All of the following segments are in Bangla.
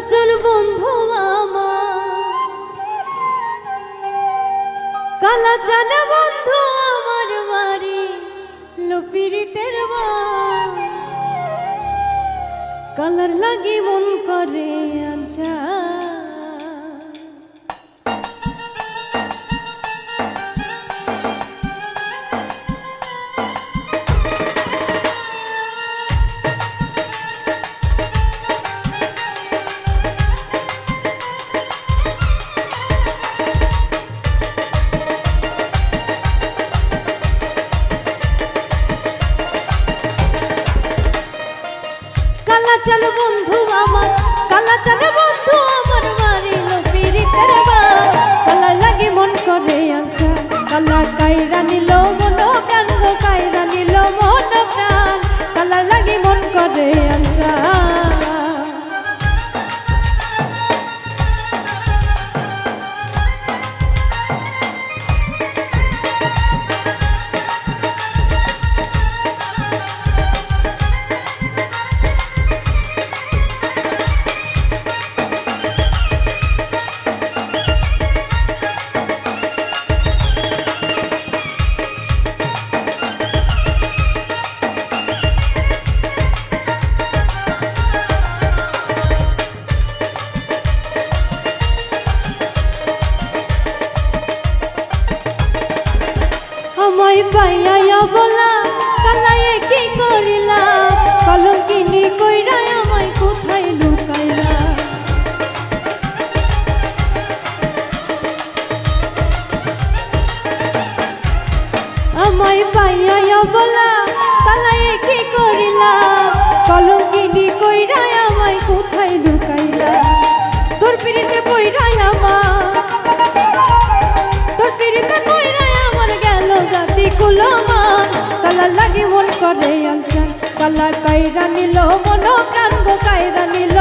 কালাচল বন্ধু আমার। কালাচান বন্ধু আমার বাড়ি লপিরিতের কালার লাগি মন করে আচ্ছা কালাচাল বন্ধু আমার কালাচাল বন্ধু আমার মারিল পিরিতের কালা পাইয়া বলা কালায়ে কি করিলা? কলঙ্কিনি কইরা আমায় কোথায় লুকাইলা? আমায় পাইয়া বলা কালায়ে কি করিলা? কলঙ্কিনি কালা লাগি মন করে আনসান কালা কাইরা নিল মন গো কাইরা নিল।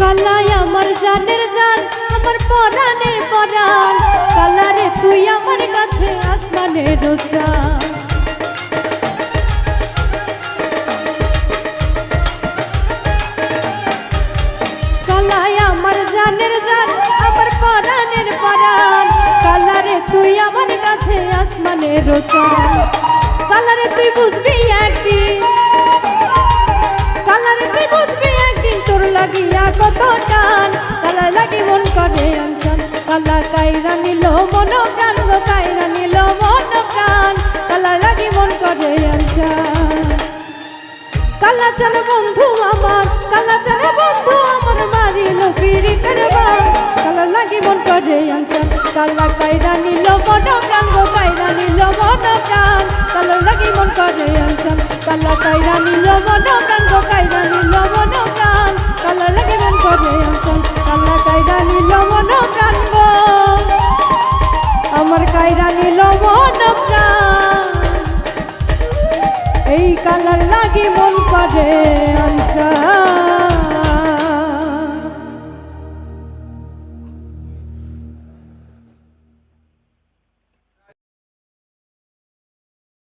কালাই আমার জানের জান, আমার পরাণের পরাণ কালারে তুই আমার কাছে আসমানের চান। কালাই আমার জানের জান, আমার পরাণের পরাণ কালারে তুই আমার কাছে আসমানের চান। কালারে তুই বুঝবি কালা কাইরা নিল মন প্রাণ গো কাইরা নিল মন প্রাণ। কালা লাগি মন করে কালা চাল বন্ধু আমার, কালা চাল বন্ধু আমার, মারিল পিরিতের বান কালা লাগি মন করে আনসান কালা কাইরা নিল মন প্রাণ গো কাইরা নিল মন প্রাণ। কালা লাগি মন করে আনসান কালা কাইরা নিল মন প্রাণ কাইরা নিল মন প্রাণ। লাগি মন করে আনসান